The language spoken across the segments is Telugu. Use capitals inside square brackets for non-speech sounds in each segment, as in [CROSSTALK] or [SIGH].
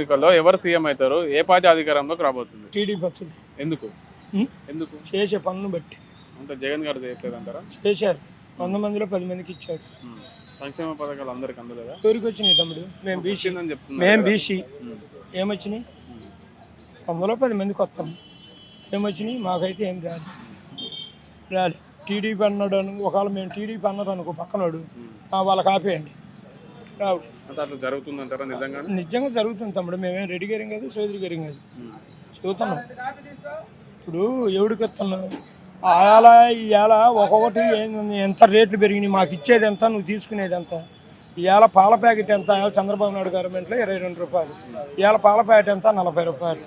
ఎన్నికల్లో ఎవరు సీఎం అవుతారు ఏ పార్టీ అధికారంలోకి రాబోతుంది? టీడీపీ వచ్చింది ఎందుకు? ఎందుకు? చేసే పన్ను బట్టి. అంటే జగన్ గారు అంటారా చేశారు. వంద మందిలో పది మందికి ఇచ్చాడు. సంక్షేమ పథకాలు అందరికి అందలేదా? ఎవరికి వచ్చినాయి తమ్ముడు? మేము బీసీ. చెప్తున్నారు మేము. బీసీ. ఏమొచ్చినాయి. వందలో పది మందికి వస్తాం. ఏమొచ్చినాయి? మాకైతే ఏం రాదు రాలే. టీడీపీ అన్నాడు అను ఒకవేళ మేము టీడీపీ అన్నారు అనుకో పక్కనోడు వాళ్ళకి ఆపేయండి. అట్లా జరుగుతుందంటారా నిజంగా నిజంగా జరుగుతుంది తమ్ముడు. మేమేం రెడ్డి గారి కాదు చౌదరి గారి కాదు. చదువుతున్నాం ఇప్పుడు ఎవడికి ఇస్తున్నావు ఆయాల ఇవాళ ఒక్కొక్కటి ఏంది ఎంత రేట్లు పెరిగినాయి మాకు ఇచ్చేది ఎంత నువ్వు తీసుకునేది ఎంత? ఇవాళ పాల ప్యాకెట్ ఎంత? చంద్రబాబు నాయుడు గవర్నమెంట్లో ఇరవై రెండు రూపాయలు. ఇవాళ పాల ప్యాకెట్ ఎంత? నలభై రూపాయలు.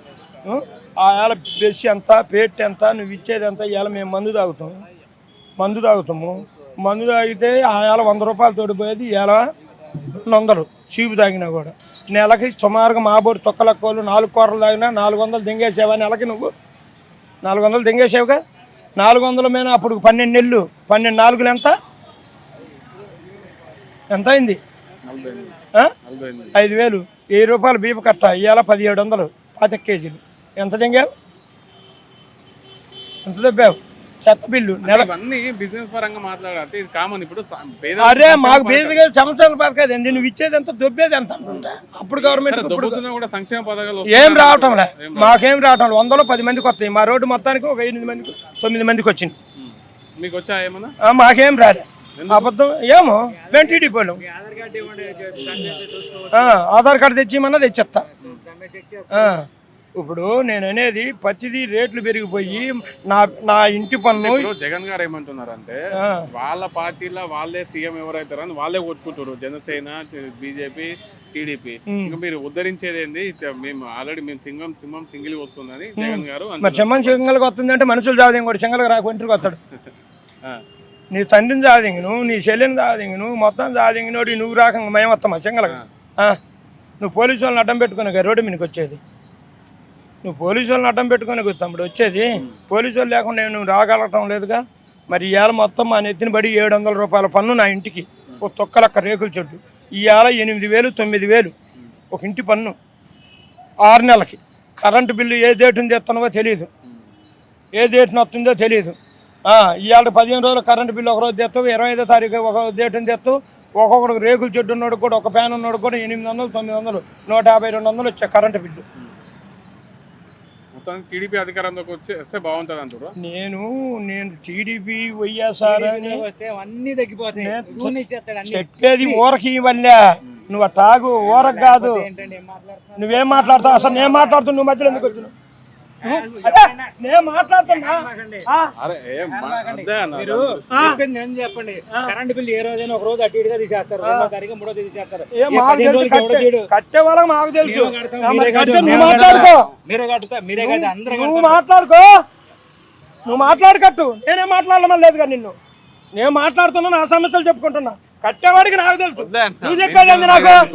ఆయాల బెస్ ఎంత పేట్ ఎంత నువ్వు ఇచ్చేది ఎంత? ఇవాళ మేము మందు తాగుతాం. మందు తాగుతాము. మందు తాగితే ఆయాల వంద రూపాయలు తోడిపోయేది ఇవాళ రెండు వందలు చీపు తాగినా కూడా. నెలకి సుమారుగా మాబోడి తొక్కలక్కోళ్ళు నాలుగు కూరలు తాగినా నాలుగు వందలు దింగేసేవా నెలకి నువ్వు? నాలుగు వందలు దింగేసేవుగా? నాలుగు వందల మీద అప్పుడు పన్నెండు నెలలు పన్నెండు నాలుగులు ఎంత? ఎంత అయింది ఐదు వేలు. వెయ్యి రూపాయలు బీప కట్ట ఇవాళ పదిహేడు వందలు పాతిక కేజీలు. ఎంత దింగావు? ఎంత దెబ్బావు? చెత్త బిల్లు నెల ఇవన్నీ బిజినెస్ పరంగా మాట్లాడాలి ఇది కామన్ ఇప్పుడు స- పేద అరే మాకు బేసిక్గా సంవత్సరాల పథకాలు ఏంది నువ్వు ఇచ్చేది ఎంత దొబ్బేది ఎంత అప్పుడు గవర్నమెంట్ ఇప్పుడు కూడా సంక్షేమ పథకాలు ఏం రావటం లే. మాకేం రావటం లే. వందలో పది మందికి వస్తాయి. మా రోడ్డు మొత్తానికి ఒక ఎనిమిది మందికి తొమ్మిది మందికి వచ్చింది. మీకు వచ్చా ఏమన్నా? మాకేం రాలే. అబద్ధం ఏమో వాళ్ళం. ఆ ఆధార్ కార్డు తెచ్చిమన్నా తెచ్చేస్తా. ఆ, ఇప్పుడు నేను అనేది ప్రతిదీ రేట్లు పెరిగిపోయి నా నా ఇంటి పన్ను జగన్ గారు ఏమంటున్నారు అంటే. వాళ్ళ పార్టీలో వాళ్ళే సీఎం ఎవరైతారని వాళ్ళే కొట్టుకుంటారు జనసేన బీజేపీ టీడీపీ. ఇంకా మీరు ఉద్ధరించేది ఏంది? మేము ఆల్రెడీ మేము సింగం సింహం సింగిల్ వస్తుందని జగన్ గారు మరి అంటున్నారు. చెమ్మని చెంగల్కి వస్తుందంటే మనుషులు చావదేం కూడా చెంగలకు రాక వస్తాడు. [LAUGHS] నీ తండ్రిని చాదింగును నీ చెల్లిని చాదింగును మొత్తం చాదింగినోడి నువ్వు రాకంగా మేము వస్తామా ఆ, నువ్వు పోలీసు వాళ్ళని అడ్డం పెట్టుకుని రోడ్డు మీదకి వచ్చేది. నువ్వు పోలీసు వాళ్ళని అడ్డం పెట్టుకుని తమ్ముడు వచ్చేది. పోలీసు వాళ్ళు లేకుండా నువ్వు రాగలగటం లేదుగా. మరి ఇవాళ మొత్తం మా నెత్తిన పడి ఏడు వందల రూపాయల పన్ను నా ఇంటికి. ఒక తొక్కలక్క రేకుల చెట్టు. ఇవాళ ఎనిమిది వేలు తొమ్మిది వేలు. ఒక ఇంటి పన్ను. ఆరు నెలలకి. కరెంటు బిల్లు ఏ డేటుని తెస్తున్నావో తెలియదు ఏ డేట్ని వస్తుందో తెలియదు ఇవాళ పదిహేను రోజులు కరెంటు బిల్లు ఒక రోజు తెస్తావు ఇరవై ఐదో తారీఖు ఒక డేట్ని తెస్తావు ఒక్కొక్కడికి రేకుల చెట్టు ఉన్నాడు కూడా ఒక ఫ్యాన్ ఉన్నాడు కూడా ఎనిమిది వందలు తొమ్మిది వందలు నూట యాభై రెండు వందలు వచ్చాయి కరెంటు బిల్లు. మొత్తం టీడీపీ అధికారంలోకి వచ్చి వస్తే బాగుంటుంది అంటారు నేను నేను టీడీపీ వైఎస్ఆర్ అని వస్తే అన్నీ తగ్గిపోతాయి. చెప్పేది ఊరకి వల్ల నువ్వు ఆ తాగు ఊరకు కాదు. నువ్వేం మాట్లాడతావు? అసలు నేను మాట్లాడుతున్నా నువ్వు మధ్యలో ఎందుకు వచ్చినావు? నేను మాట్లాడుతున్నా. మీరు చెప్పింది నేను చెప్పండి. కరెంట్ బిల్ ఏ రోజైనా ఒక రోజు అటు ఇటుగా తీసేస్తారు. రెండో తారీఖు మూడో తేదీ తీసేస్తారు. కట్టే- వాళ్ళకి మాకు తెలుసు. మాట్లాడుకో. మీరే మీరే అందరూ మాట్లాడుకో. నువ్వు మాట్లాడకట్టు. నేనేం మాట్లాడమని లేదు కానీ నిన్ను. నేను మాట్లాడుతున్నా నా సమస్యలు చెప్పుకుంటున్నా. కట్టేవాడికి నాకు తెలుసు. నువ్వు చెప్పేది నాకు?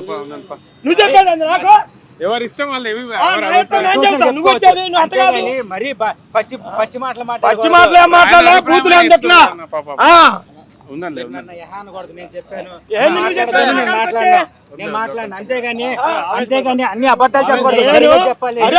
నువ్వు చెప్పేది నాకు? ఎవరి ఇష్టం వాళ్ళు ఏమి మరీ పచ్చి పచ్చి మాటలు పచ్చి. మాటలు మాట్లాడలే? బూతులు నేను మాట్లాడను. అంతేగాని అంతేగాని అన్ని అబద్ధాలు చెప్పకూడదు. చెప్పాలి?